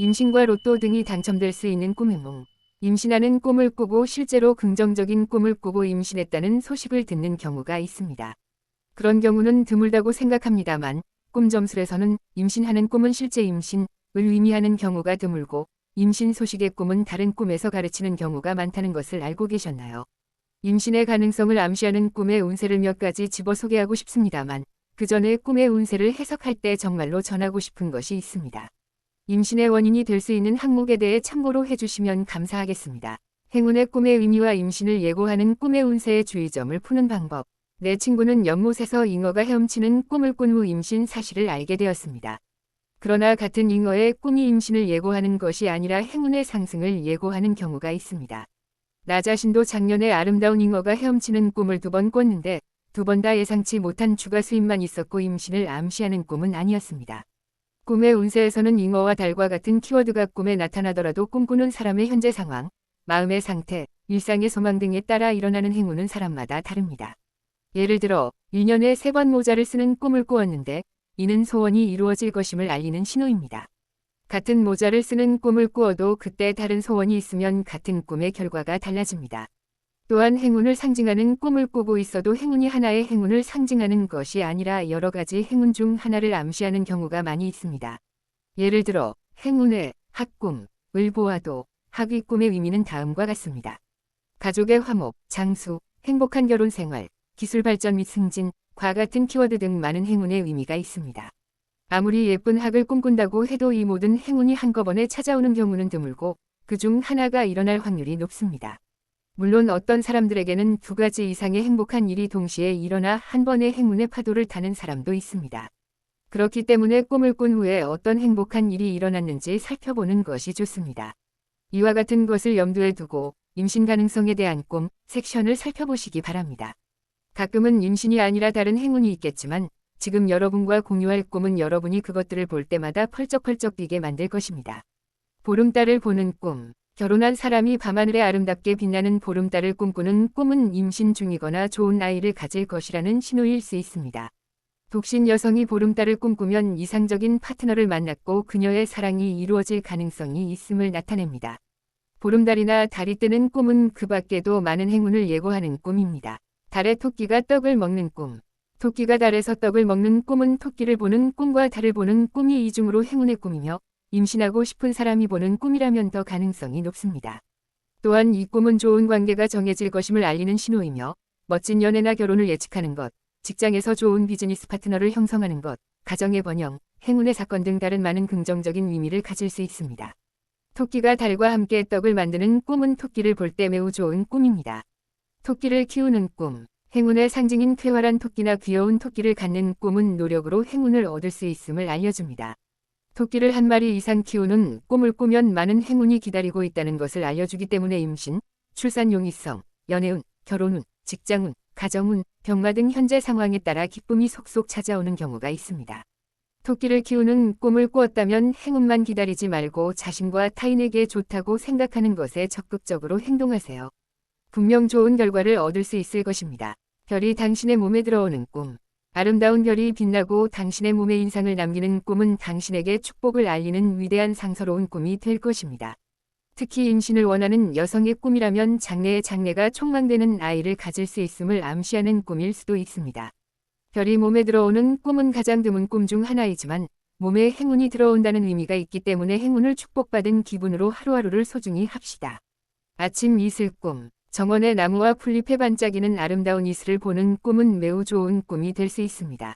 임신과 로또 등이 당첨될 수 있는 꿈의 몽. 임신하는 꿈을 꾸고 실제로 긍정적인 꿈을 꾸고 임신했다는 소식을 듣는 경우가 있습니다. 그런 경우는 드물다고 생각합니다만 꿈 점술에서는 임신하는 꿈은 실제 임신을 의미하는 경우가 드물고 임신 소식의 꿈은 다른 꿈에서 가르치는 경우가 많다는 것을 알고 계셨나요? 임신의 가능성을 암시하는 꿈의 운세를 몇 가지 집어 소개하고 싶습니다만 그 전에 꿈의 운세를 해석할 때 정말로 전하고 싶은 것이 있습니다. 임신의 원인이 될 수 있는 항목에 대해 참고로 해주시면 감사하겠습니다. 행운의 꿈의 의미와 임신을 예고하는 꿈의 운세의 주의점을 푸는 방법. 내 친구는 연못에서 잉어가 헤엄치는 꿈을 꾼 후 임신 사실을 알게 되었습니다. 그러나 같은 잉어의 꿈이 임신을 예고하는 것이 아니라 행운의 상승을 예고하는 경우가 있습니다. 나 자신도 작년에 아름다운 잉어가 헤엄치는 꿈을 두 번 꿨는데 두 번 다 예상치 못한 추가 수입만 있었고 임신을 암시하는 꿈은 아니었습니다. 꿈의 운세에서는 잉어와 달과 같은 키워드가 꿈에 나타나더라도 꿈꾸는 사람의 현재 상황, 마음의 상태, 일상의 소망 등에 따라 일어나는 행운은 사람마다 다릅니다. 예를 들어 1년에 세번 모자를 쓰는 꿈을 꾸었는데 이는 소원이 이루어질 것임을 알리는 신호입니다. 같은 모자를 쓰는 꿈을 꾸어도 그때 다른 소원이 있으면 같은 꿈의 결과가 달라집니다. 또한 행운을 상징하는 꿈을 꾸고 있어도 행운이 하나의 행운을 상징하는 것이 아니라 여러 가지 행운 중 하나를 암시하는 경우가 많이 있습니다. 예를 들어 행운의 학꿈 을 보아도 학위 꿈의 의미는 다음과 같습니다. 가족의 화목, 장수, 행복한 결혼 생활, 기술 발전 및 승진, 과 같은 키워드 등 많은 행운의 의미가 있습니다. 아무리 예쁜 학을 꿈꾼다고 해도 이 모든 행운이 한꺼번에 찾아오는 경우는 드물고 그 중 하나가 일어날 확률이 높습니다. 물론 어떤 사람들에게는 두 가지 이상의 행복한 일이 동시에 일어나 한 번의 행운의 파도를 타는 사람도 있습니다. 그렇기 때문에 꿈을 꾼 후에 어떤 행복한 일이 일어났는지 살펴보는 것이 좋습니다. 이와 같은 것을 염두에 두고 임신 가능성에 대한 꿈 섹션을 살펴보시기 바랍니다. 가끔은 임신이 아니라 다른 행운이 있겠지만 지금 여러분과 공유할 꿈은 여러분이 그것들을 볼 때마다 펄쩍펄쩍 뛰게 만들 것입니다. 보름달을 보는 꿈 결혼한 사람이 밤하늘에 아름답게 빛나는 보름달을 꿈꾸는 꿈은 임신 중이거나 좋은 아이를 가질 것이라는 신호일 수 있습니다. 독신 여성이 보름달을 꿈꾸면 이상적인 파트너를 만났고 그녀의 사랑이 이루어질 가능성이 있음을 나타냅니다. 보름달이나 달이 뜨는 꿈은 그 밖에도 많은 행운을 예고하는 꿈입니다. 달의 토끼가 떡을 먹는 꿈 토끼가 달에서 떡을 먹는 꿈은 토끼를 보는 꿈과 달을 보는 꿈이 이중으로 행운의 꿈이며 임신하고 싶은 사람이 보는 꿈이라면 더 가능성이 높습니다. 또한 이 꿈은 좋은 관계가 정해질 것임을 알리는 신호이며 멋진 연애나 결혼을 예측하는 것, 직장에서 좋은 비즈니스 파트너를 형성하는 것, 가정의 번영, 행운의 사건 등 다른 많은 긍정적인 의미를 가질 수 있습니다. 토끼가 달과 함께 떡을 만드는 꿈은 토끼를 볼 때 매우 좋은 꿈입니다. 토끼를 키우는 꿈, 행운의 상징인 쾌활한 토끼나 귀여운 토끼를 갖는 꿈은 노력으로 행운을 얻을 수 있음을 알려줍니다. 토끼를 한 마리 이상 키우는 꿈을 꾸면 많은 행운이 기다리고 있다는 것을 알려주기 때문에 임신, 출산 용이성, 연애운, 결혼운, 직장운, 가정운, 병마 등 현재 상황에 따라 기쁨이 속속 찾아오는 경우가 있습니다. 토끼를 키우는 꿈을 꾸었다면 행운만 기다리지 말고 자신과 타인에게 좋다고 생각하는 것에 적극적으로 행동하세요. 분명 좋은 결과를 얻을 수 있을 것입니다. 별이 당신의 몸에 들어오는 꿈. 아름다운 별이 빛나고 당신의 몸에 인상을 남기는 꿈은 당신에게 축복을 알리는 위대한 상서로운 꿈이 될 것입니다. 특히 임신을 원하는 여성의 꿈이라면 장래의 장래가 촉망되는 아이를 가질 수 있음을 암시하는 꿈일 수도 있습니다. 별이 몸에 들어오는 꿈은 가장 드문 꿈 중 하나이지만 몸에 행운이 들어온다는 의미가 있기 때문에 행운을 축복받은 기분으로 하루하루를 소중히 합시다. 아침 이슬 꿈 정원의 나무와 풀잎에 반짝이는 아름다운 이슬을 보는 꿈은 매우 좋은 꿈이 될 수 있습니다.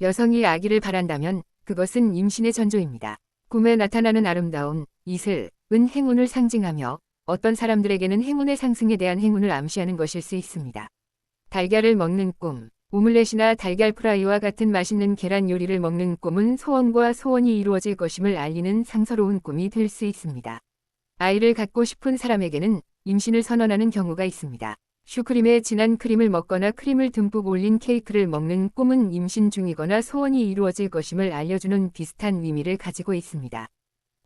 여성이 아기를 바란다면 그것은 임신의 전조입니다. 꿈에 나타나는 아름다운 이슬은 행운을 상징하며 어떤 사람들에게는 행운의 상승에 대한 행운을 암시하는 것일 수 있습니다. 달걀을 먹는 꿈 오믈렛이나 달걀 프라이와 같은 맛있는 계란 요리를 먹는 꿈은 소원과 소원이 이루어질 것임을 알리는 상서로운 꿈이 될 수 있습니다. 아이를 갖고 싶은 사람에게는 임신을 선언하는 경우가 있습니다. 슈크림에 진한 크림을 먹거나 크림을 듬뿍 올린 케이크를 먹는 꿈은 임신 중이거나 소원이 이루어질 것임을 알려주는 비슷한 의미를 가지고 있습니다.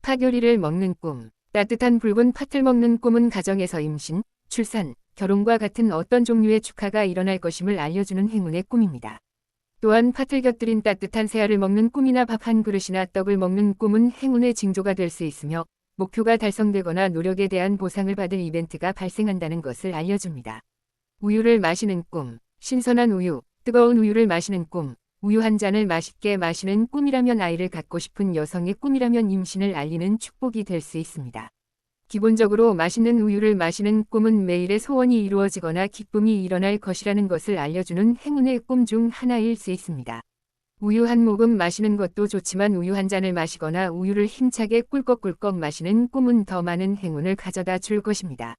파교리를 먹는 꿈 따뜻한 붉은 팥을 먹는 꿈은 가정에서 임신, 출산, 결혼과 같은 어떤 종류의 축하가 일어날 것임을 알려주는 행운의 꿈입니다. 또한 팥을 곁들인 따뜻한 새알을 먹는 꿈이나 밥 한 그릇이나 떡을 먹는 꿈은 행운의 징조가 될 수 있으며 목표가 달성되거나 노력에 대한 보상을 받을 이벤트가 발생한다는 것을 알려줍니다. 우유를 마시는 꿈, 신선한 우유, 뜨거운 우유를 마시는 꿈, 우유 한 잔을 맛있게 마시는 꿈이라면 아이를 갖고 싶은 여성의 꿈이라면 임신을 알리는 축복이 될 수 있습니다. 기본적으로 맛있는 우유를 마시는 꿈은 매일의 소원이 이루어지거나 기쁨이 일어날 것이라는 것을 알려주는 행운의 꿈 중 하나일 수 있습니다. 우유 한 모금 마시는 것도 좋지만 우유 한 잔을 마시거나 우유를 힘차게 꿀꺽꿀꺽 마시는 꿈은 더 많은 행운을 가져다 줄 것입니다.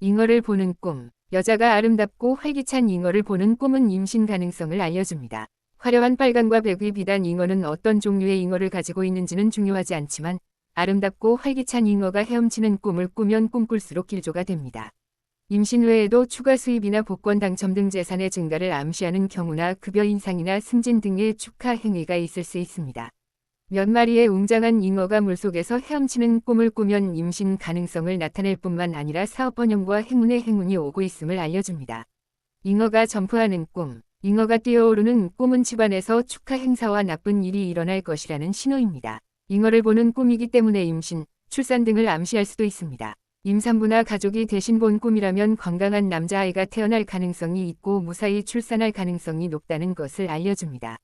잉어를 보는 꿈 여자가 아름답고 활기찬 잉어를 보는 꿈은 임신 가능성을 알려줍니다. 화려한 빨간과 백위 비단 잉어는 어떤 종류의 잉어를 가지고 있는지는 중요하지 않지만 아름답고 활기찬 잉어가 헤엄치는 꿈을 꾸면 꿈꿀수록 길조가 됩니다. 임신 외에도 추가 수입이나 복권 당첨 등 재산의 증가를 암시하는 경우나 급여 인상이나 승진 등의 축하 행위가 있을 수 있습니다. 몇 마리의 웅장한 잉어가 물속에서 헤엄치는 꿈을 꾸면 임신 가능성을 나타낼 뿐만 아니라 사업 번영과 행운의 행운이 오고 있음을 알려줍니다. 잉어가 점프하는 꿈 잉어가 뛰어오르는 꿈은 집안에서 축하 행사와 나쁜 일이 일어날 것이라는 신호입니다. 잉어를 보는 꿈이기 때문에 임신, 출산 등을 암시할 수도 있습니다. 임산부나 가족이 대신 본 꿈이라면 건강한 남자아이가 태어날 가능성이 있고 무사히 출산할 가능성이 높다는 것을 알려줍니다.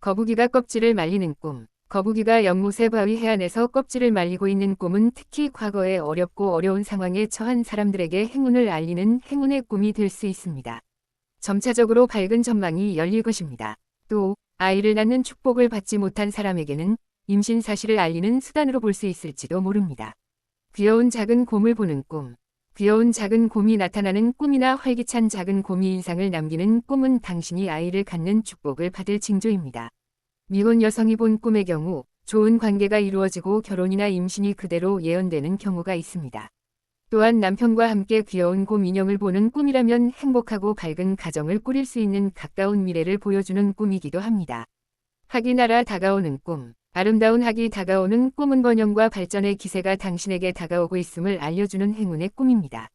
거북이가 껍질을 말리는 꿈 거북이가 연못의 바위 해안에서 껍질을 말리고 있는 꿈은 특히 과거에 어렵고 어려운 상황에 처한 사람들에게 행운을 알리는 행운의 꿈이 될 수 있습니다. 점차적으로 밝은 전망이 열릴 것입니다. 또 아이를 낳는 축복을 받지 못한 사람에게는 임신 사실을 알리는 수단으로 볼 수 있을지도 모릅니다. 귀여운 작은 곰을 보는 꿈. 귀여운 작은 곰이 나타나는 꿈이나 활기찬 작은 곰이 인상을 남기는 꿈은 당신이 아이를 갖는 축복을 받을 징조입니다. 미혼 여성이 본 꿈의 경우 좋은 관계가 이루어지고 결혼이나 임신이 그대로 예언되는 경우가 있습니다. 또한 남편과 함께 귀여운 곰 인형을 보는 꿈이라면 행복하고 밝은 가정을 꾸릴 수 있는 가까운 미래를 보여주는 꿈이기도 합니다. 날아 다가오는 꿈 아름다운 학이 다가오는 꿈은 번영과 발전의 기세가 당신에게 다가오고 있음을 알려주는 행운의 꿈입니다.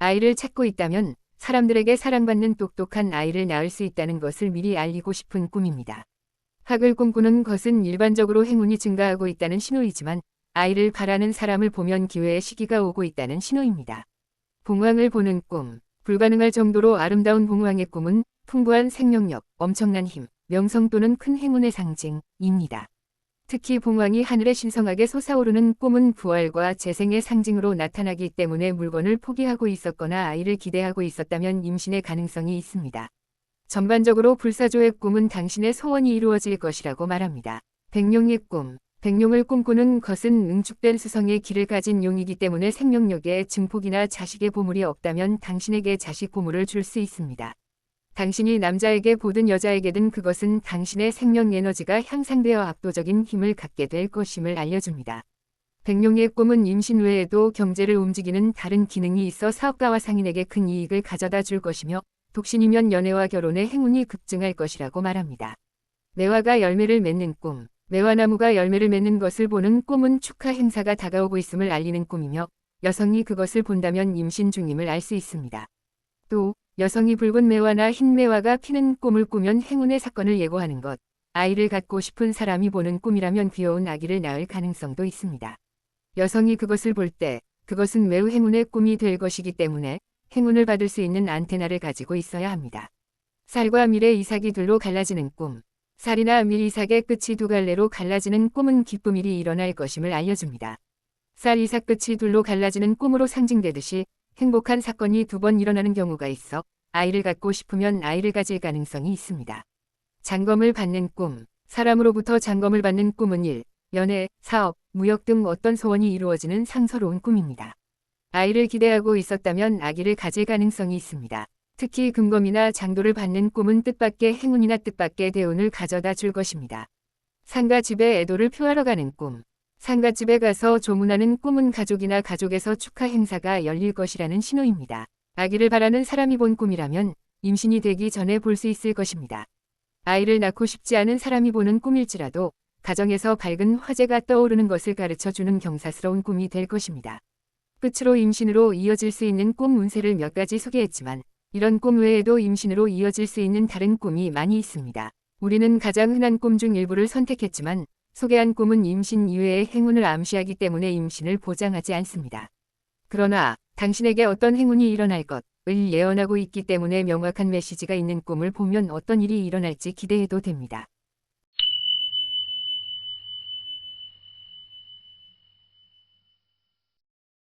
아이를 찾고 있다면 사람들에게 사랑받는 똑똑한 아이를 낳을 수 있다는 것을 미리 알리고 싶은 꿈입니다. 학을 꿈꾸는 것은 일반적으로 행운이 증가하고 있다는 신호이지만 아이를 바라는 사람을 보면 기회의 시기가 오고 있다는 신호입니다. 봉황을 보는 꿈 불가능할 정도로 아름다운 봉황의 꿈은 풍부한 생명력, 엄청난 힘, 명성 또는 큰 행운의 상징입니다. 특히 봉황이 하늘에 신성하게 솟아오르는 꿈은 부활과 재생의 상징으로 나타나기 때문에 물건을 포기하고 있었거나 아이를 기대하고 있었다면 임신의 가능성이 있습니다. 전반적으로 불사조의 꿈은 당신의 소원이 이루어질 것이라고 말합니다. 백룡의 꿈 백룡을 꿈꾸는 것은 응축된 수성의 길을 가진 용이기 때문에 생명력에 증폭이나 자식의 보물이 없다면 당신에게 자식 보물을 줄 수 있습니다. 당신이 남자에게 보든 여자에게든 그것은 당신의 생명 에너지가 향상되어 압도적인 힘을 갖게 될 것임을 알려줍니다. 백룡의 꿈은 임신 외에도 경제를 움직이는 다른 기능이 있어 사업가와 상인에게 큰 이익을 가져다 줄 것이며 독신이면 연애와 결혼의 행운이 급증할 것이라고 말합니다. 매화가 열매를 맺는 꿈 매화나무가 열매를 맺는 것을 보는 꿈은 축하 행사가 다가오고 있음을 알리는 꿈이며 여성이 그것을 본다면 임신 중임을 알 수 있습니다. 또 여성이 붉은 매화나 흰 매화가 피는 꿈을 꾸면 행운의 사건을 예고하는 것, 아이를 갖고 싶은 사람이 보는 꿈이라면 귀여운 아기를 낳을 가능성도 있습니다. 여성이 그것을 볼 때 그것은 매우 행운의 꿈이 될 것이기 때문에 행운을 받을 수 있는 안테나를 가지고 있어야 합니다. 쌀과 밀의 이삭이 둘로 갈라지는 꿈. 쌀이나 밀 이삭의 끝이 두 갈래로 갈라지는 꿈은 기쁨 일이 일어날 것임을 알려줍니다. 쌀 이삭 끝이 둘로 갈라지는 꿈으로 상징되듯이 행복한 사건이 두 번 일어나는 경우가 있어 아이를 갖고 싶으면 아이를 가질 가능성이 있습니다. 장검을 받는 꿈 사람으로부터 장검을 받는 꿈은 일, 연애, 사업, 무역 등 어떤 소원이 이루어지는 상서로운 꿈입니다. 아이를 기대하고 있었다면 아기를 가질 가능성이 있습니다. 특히 금검이나 장도를 받는 꿈은 뜻밖의 행운이나 뜻밖의 대운을 가져다 줄 것입니다. 상가 집에 애도를 표하러 가는 꿈 상가집에 가서 조문하는 꿈은 가족이나 가족에서 축하 행사가 열릴 것이라는 신호입니다. 아기를 바라는 사람이 본 꿈이라면 임신이 되기 전에 볼 수 있을 것입니다. 아이를 낳고 싶지 않은 사람이 보는 꿈일지라도 가정에서 밝은 화제가 떠오르는 것을 가르쳐 주는 경사스러운 꿈이 될 것입니다. 끝으로 임신으로 이어질 수 있는 꿈 운세를 몇 가지 소개했지만 이런 꿈 외에도 임신으로 이어질 수 있는 다른 꿈이 많이 있습니다. 우리는 가장 흔한 꿈 중 일부를 선택했지만 소개한 꿈은 임신 이외의 행운을 암시하기 때문에 임신을 보장하지 않습니다. 그러나 당신에게 어떤 행운이 일어날 것을 예언하고 있기 때문에 명확한 메시지가 있는 꿈을 보면 어떤 일이 일어날지 기대해도 됩니다.